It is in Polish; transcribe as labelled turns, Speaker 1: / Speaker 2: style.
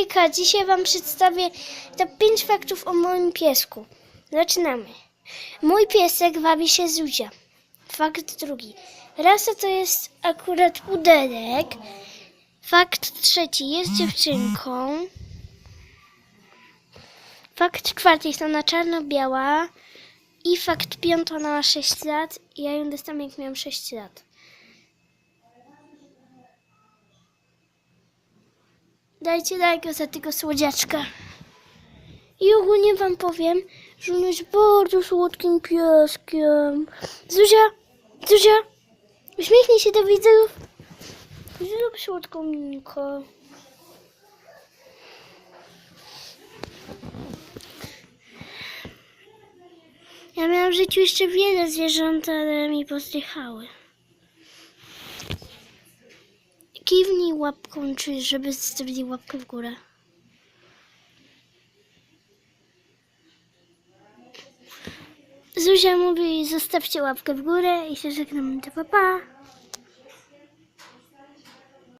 Speaker 1: Hejka, dzisiaj Wam przedstawię top 5 faktów o moim piesku. Zaczynamy. Mój piesek wabi się Zuzia. Fakt drugi. Rasa to jest akurat pudelek. Fakt trzeci. Jest dziewczynką. Fakt czwarty. Jest ona czarno-biała. I fakt piąty. Ona ma 6 lat. Ja ją dostałam jak miałam 6 lat. Dajcie lajka za tego słodziaczka. I ogólnie wam powiem, że on jest bardzo słodkim pieskiem. Zuzia, Zuzia, uśmiechnij się do widzów. Zrób słodką minkę. Ja miałam w życiu jeszcze wiele zwierząt, ale mi pozdychały. Kiwnij łapką, czy żeby zostawili łapkę w górę. Zuzia mówi, zostawcie łapkę w górę i się żegnamy. To pa, pa.